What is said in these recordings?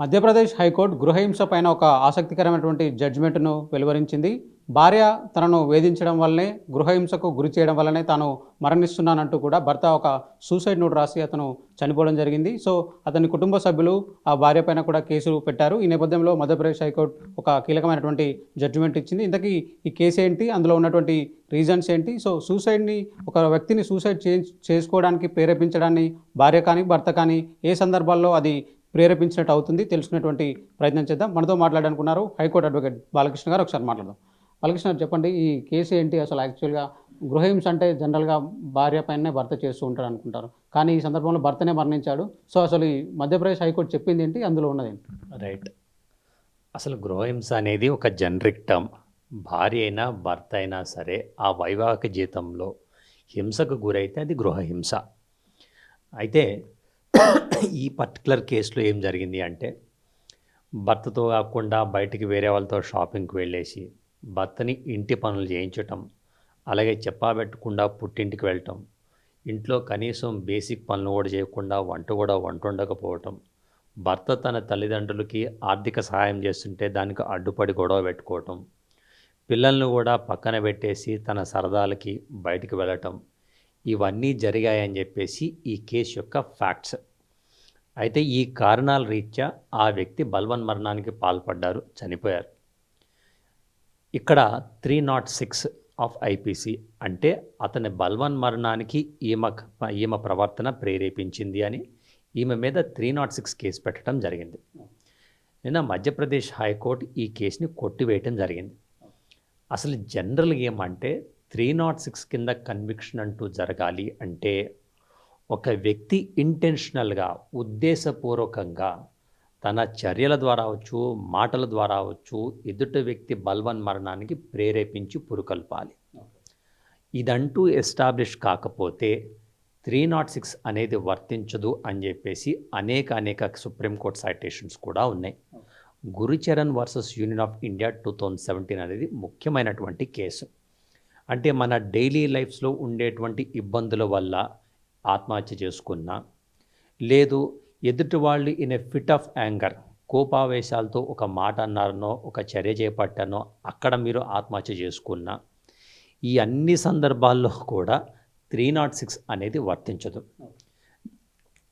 Madhya Pradesh high court గృహహింస పైన ఒక ఆసక్తికరమైనటువంటి జడ్జిమెంట్ను వెలువరించింది. భార్య తనను వేధించడం వల్లనే గృహహింసకు గురి చేయడం వల్లనే తాను మరణిస్తున్నానంటూ కూడా భర్త ఒక సూసైడ్ నోట్ రాసి అతను చనిపోవడం జరిగింది. సో అతని కుటుంబ సభ్యులు ఆ భార్య పైన కూడా కేసు పెట్టారు. ఈ నేపథ్యంలో మధ్యప్రదేశ్ హైకోర్టు ఒక కీలకమైనటువంటి జడ్జిమెంట్ ఇచ్చింది. ఇంతకీ ఈ కేసు ఏంటి? అందులో ఉన్నటువంటి రీజన్స్ ఏంటి? సో సూసైడ్ని ఒక వ్యక్తిని సూసైడ్ చే చేసుకోవడానికి ప్రేరేపించడాన్ని భార్య కానీ భర్త కానీ ఏ సందర్భాల్లో అది ప్రేరేపించినట్టు అవుతుంది. తెలుసుకునేటువంటి ప్రయత్నం చేద్దాం. మనతో మాట్లాడాలనుకున్నారు హైకోర్టు అడ్వకేట్ బాలకృష్ణ గారు. ఒకసారి మాట్లాడదాం. బాలకృష్ణ గారు చెప్పండి ఈ కేసు ఏంటి? అసలు యాక్చువల్గా గృహహింస అంటే జనరల్గా భార్య పైనే భర్త చేస్తూ ఉంటారు అనుకుంటారు. కానీ ఈ సందర్భంలో భర్తనే మరణించాడు. సో అసలు ఈ మధ్యప్రదేశ్ హైకోర్టు చెప్పింది ఏంటి? అందులో ఉన్నది ఏంటి? రైట్. అసలు గృహహింస అనేది ఒక జనరిక్ టర్మ్. భార్య అయినా భర్త అయినా సరే ఆ వైవాహిక జీవితంలో హింసకు గురైతే అది గృహహింస అయితే ఈ పర్టికులర్ కేసులో ఏం జరిగింది అంటే భర్తతో కాకుండా బయటికి వేరే వాళ్ళతో షాపింగ్కి వెళ్ళేసి భర్తని ఇంటి పనులు చేయించటం అలాగే చెప్పాబెట్టకుండా పుట్టింటికి వెళ్ళటం ఇంట్లో కనీసం బేసిక్ పనులు కూడా చేయకుండా వంట కూడా వంట ఉండకపోవటం భర్త తన తల్లిదండ్రులకి ఆర్థిక సహాయం చేస్తుంటే దానికి అడ్డుపడి గొడవ పెట్టుకోవటం పిల్లల్ని కూడా పక్కన పెట్టేసి తన సరదాలకి బయటికి వెళ్ళటం ఇవన్నీ జరిగాయని చెప్పేసి ఈ కేసు యొక్క ఫ్యాక్ట్స్. అయితే ఈ కారణాల రీత్యా ఆ వ్యక్తి బల్వన్ మరణానికి పాల్పడ్డారు చనిపోయారు. ఇక్కడ three nought six of IPC అంటే అతని బల్వన్ మరణానికి ఈమె ఈమె ప్రవర్తన ప్రేరేపించింది అని ఈమె మీద త్రీ నాట్ సిక్స్ కేసు పెట్టడం జరిగింది. నిన్న మధ్యప్రదేశ్ హైకోర్టు ఈ కేసుని కొట్టివేయటం జరిగింది. అసలు జనరల్గా ఏమంటే త్రీ నాట్ సిక్స్ కింద కన్విక్షన్ అంటూ జరగాలి అంటే ఒక వ్యక్తి ఇంటెన్షనల్గా ఉద్దేశపూర్వకంగా తన చర్యల ద్వారా అవచ్చు మాటల ద్వారా అవచ్చు ఎదుటి వ్యక్తి బల్వన్ మరణానికి ప్రేరేపించి పురుకొల్పాలి. ఇదంటూ ఎస్టాబ్లిష్ కాకపోతే త్రీ నాట్ సిక్స్ అనేది వర్తించదు అని చెప్పేసి అనేక అనేక సుప్రీంకోర్టు సైటేషన్స్ కూడా ఉన్నాయి. Gurcharan versus Union of India two thousand seventeen అనేది ముఖ్యమైనటువంటి కేసు. అంటే మన డైలీ లైఫ్స్లో ఉండేటువంటి ఇబ్బందుల వల్ల ఆత్మహత్య చేసుకున్నా లేదు ఎదుటి వాళ్ళు in a fit of anger కోపావేశాలతో ఒక మాట అన్నారనో ఒక చర్య చేపట్టానో అక్కడ మీరు ఆత్మహత్య చేసుకున్నా ఈ అన్ని సందర్భాల్లో కూడా త్రీ నాట్ సిక్స్ అనేది వర్తించదు.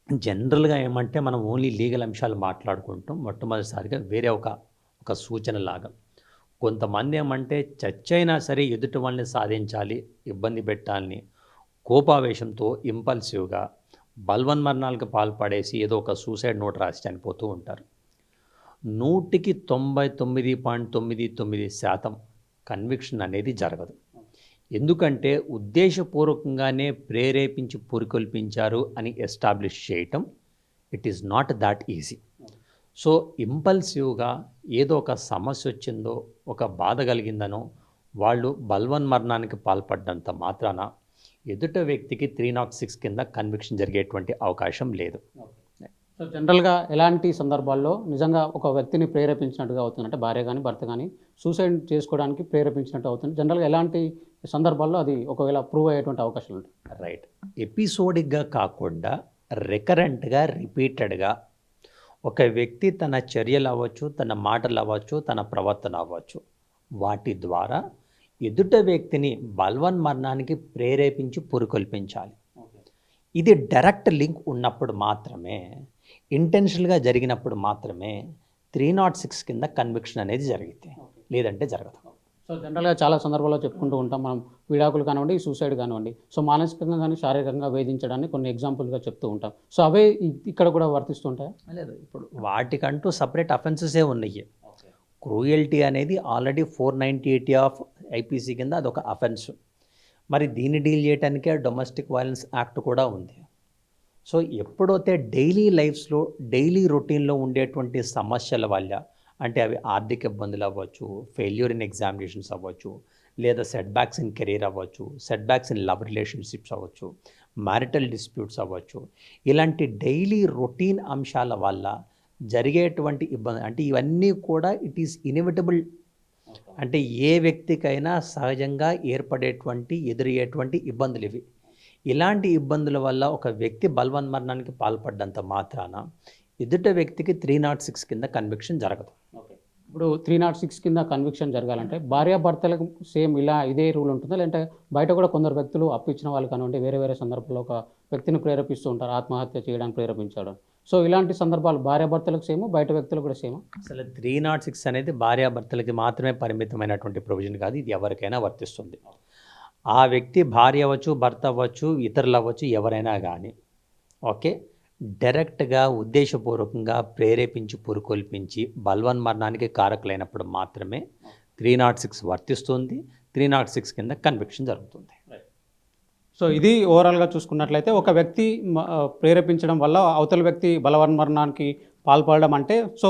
జనరల్గా ఏమంటే మనం ఓన్లీ లీగల్ అంశాలు మాట్లాడుకుంటాం మొట్టమొదటిసారిగా వేరే ఒక ఒక సూచన లాగా కొంతమంది ఏమంటే చచ్చైనా సరే ఎదుటి వాళ్ళని సాధించాలి ఇబ్బంది పెట్టాలని కోపావేశంతో ఇంపల్సివ్గా బల్వన్ మరణాలకు పాల్పడేసి ఏదో ఒక సూసైడ్ నోట్ రాసి చనిపోతూ ఉంటారు. నూటికి తొంభై తొమ్మిది పాయింట్ తొమ్మిది తొమ్మిది శాతం కన్విక్షన్ అనేది జరగదు. ఎందుకంటే ఉద్దేశపూర్వకంగానే ప్రేరేపించి పురికొల్పించారు అని ఎస్టాబ్లిష్ చేయటం it is not that easy. So ఇంపల్సివ్గా ఏదో ఒక సమస్య వచ్చిందో ఒక బాధ కలిగిందనో వాళ్ళు బల్వన్ మరణానికి పాల్పడ్డంత మాత్రాన ఎదుట వ్యక్తికి త్రీ నాట్ సిక్స్ కింద కన్విక్షన్ జరిగేటువంటి అవకాశం లేదు. సో జనరల్గా ఎలాంటి సందర్భాల్లో నిజంగా ఒక వ్యక్తిని ప్రేరేపించినట్టుగా అవుతుంది? అంటే భార్య కానీ భర్త కానీ సూసైడ్ చేసుకోవడానికి ప్రేరేపించినట్టు అవుతుంది? జనరల్గా ఎలాంటి సందర్భాల్లో అది ఒకవేళ ప్రూవ్ అయ్యేటువంటి అవకాశాలు ఉంటాయి? రైట్. ఎపిసోడిక్గా కాకుండా రికరెంట్గా రిపీటెడ్గా ఒక వ్యక్తి తన చర్యలు అవ్వచ్చు తన మాటలు అవ్వచ్చు తన ప్రవర్తన అవ్వచ్చు వాటి ద్వారా ఎదుట వ్యక్తిని బల్వన్ మరణానికి ప్రేరేపించి పురుకొల్పించాలి. ఇది డైరెక్ట్ లింక్ ఉన్నప్పుడు మాత్రమే ఇంటెన్షనల్గా జరిగినప్పుడు మాత్రమే త్రీ నాట్ సిక్స్ కింద కన్విక్షన్ అనేది జరిగితే లేదంటే జరగదు. సో జనరల్గా చాలా సందర్భాల్లో చెప్పుకుంటూ ఉంటాం మనం. విడాకులు కానివ్వండి సూసైడ్ కానివ్వండి. సో మానసికంగా కానీ శారీరకంగా వేధించడాన్ని కొన్ని ఎగ్జాంపుల్గా చెప్తూ ఉంటాం. సో అవే ఇక్కడ కూడా వర్తిస్తుంటాయా? లేదు ఇప్పుడు వాటికంటూ సపరేట్ అఫెన్సెసే ఉన్నాయి. క్రూయల్టీ అనేది already four ninety eight of IPC కింద అదొక అఫెన్స్ మరి దీన్ని డీల్ చేయడానికే డొమెస్టిక్ వైలెన్స్ యాక్ట్ కూడా ఉంది. సో ఎప్పుడైతే డైలీ లైఫ్స్లో డైలీ రొటీన్లో ఉండేటువంటి సమస్యల వల్ల అంటే అవి ఆర్థిక ఇబ్బందులు అవ్వచ్చు ఫెయిల్యూర్ ఇన్ ఎగ్జామినేషన్స్ అవ్వచ్చు లేదా సెట్ బ్యాక్స్ ఇన్ కెరీర్ అవ్వచ్చు setbacks in love relationships అవ్వచ్చు మ్యారిటల్ డిస్ప్యూట్స్ అవ్వచ్చు. ఇలాంటి డైలీ రొటీన్ అంశాల వల్ల జరిగేటువంటి ఇబ్బంది అంటే ఇవన్నీ కూడా ఇట్ ఈస్ ఇనివిటబుల్ అంటే ఏ వ్యక్తికైనా సహజంగా ఏర్పడేటువంటి ఎదురయ్యేటువంటి ఇబ్బందులు ఇవి. ఇలాంటి ఇబ్బందుల వల్ల ఒక వ్యక్తి బలవన్మరణానికి పాల్పడ్డంత మాత్రాన ఎదుట వ్యక్తికి త్రీ నాట్ సిక్స్ కింద కన్విక్షన్ జరగదు. ఇప్పుడు త్రీ నాట్ సిక్స్ కింద కన్విక్షన్ జరగాలంటే భార్యాభర్తలకు సేమ్ ఇలా ఇదే రూల్ ఉంటుందా? లేదంటే బయట కూడా కొందరు వ్యక్తులు అప్పు ఇచ్చిన వాళ్ళు కానివ్వండి వేరే వేరే సందర్భాల్లో ఒక వ్యక్తిని ప్రేరేపిస్తూ ఉంటారు ఆత్మహత్య చేయడానికి ప్రేరేపించడం. సో ఇలాంటి సందర్భాలు భార్యాభర్తలకు సేమ్ బయట వ్యక్తులకు కూడా సేమ్ అసలు త్రీ నాట్ సిక్స్ అనేది భార్యాభర్తలకి మాత్రమే పరిమితమైనటువంటి ప్రొవిజన్ కాదు ఇది ఎవరికైనా వర్తిస్తుంది. ఆ వ్యక్తి భార్య అవ్వచ్చు భర్త అవ్వచ్చు ఇతరులు అవ్వచ్చు ఎవరైనా కానీ ఓకే? డైరెక్ట్గా ఉద్దేశపూర్వకంగా ప్రేరేపించి పురుకొల్పించి బల్వన్ మరణానికి కారకులైనప్పుడు మాత్రమే త్రీ నాట్ సిక్స్ వర్తిస్తుంది. త్రీ నాట్ సిక్స్ కింద కన్విక్షన్ జరుగుతుంది. సో ఇది ఓవరాల్గా చూసుకున్నట్లయితే ఒక వ్యక్తి ప్రేరేపించడం వల్ల అవతల వ్యక్తి బలవన్మరణానికి పాల్పడడం అంటే సో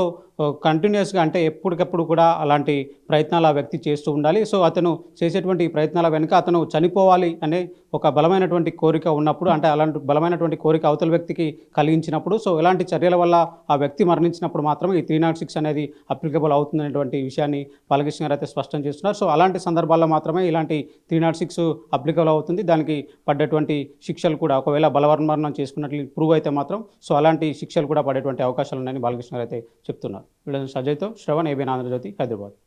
కంటిన్యూస్గా అంటే ఎప్పటికప్పుడు కూడా అలాంటి ప్రయత్నాలు ఆ వ్యక్తి చేస్తూ ఉండాలి. సో అతను చేసేటువంటి ప్రయత్నాల వెనుక అతను చనిపోవాలి అనే ఒక బలమైనటువంటి కోరిక ఉన్నప్పుడు అంటే అలాంటి బలమైనటువంటి కోరిక అవతల వ్యక్తికి కలిగించినప్పుడు సో ఇలాంటి చర్యల వల్ల ఆ వ్యక్తి మరణించినప్పుడు మాత్రమే ఈ త్రీ నాట్ సిక్స్ అనేది అప్లికబుల్ అవుతుందనేటువంటి విషయాన్ని బాలకృష్ణ గారు అయితే స్పష్టం చేస్తున్నారు. సో అలాంటి సందర్భాల్లో మాత్రమే ఇలాంటి త్రీ నాట్ సిక్స్ అప్లికబుల్ అవుతుంది. దానికి పడ్డటువంటి శిక్షలు కూడా ఒకవేళ బలవర్మరణం చేసుకున్నట్లు ప్రూవ్ అయితే మాత్రం సో అలాంటి శిక్షలు కూడా పడేటువంటి అవకాశాలు ఉన్నాయని బాలకృష్ణ గారు అయితే చెప్తున్నారు. వీళ్ళని సజయ్తో శ్రవణ్ ఏబీ ఆంధ్రజ్యోతి హైదరాబాద్.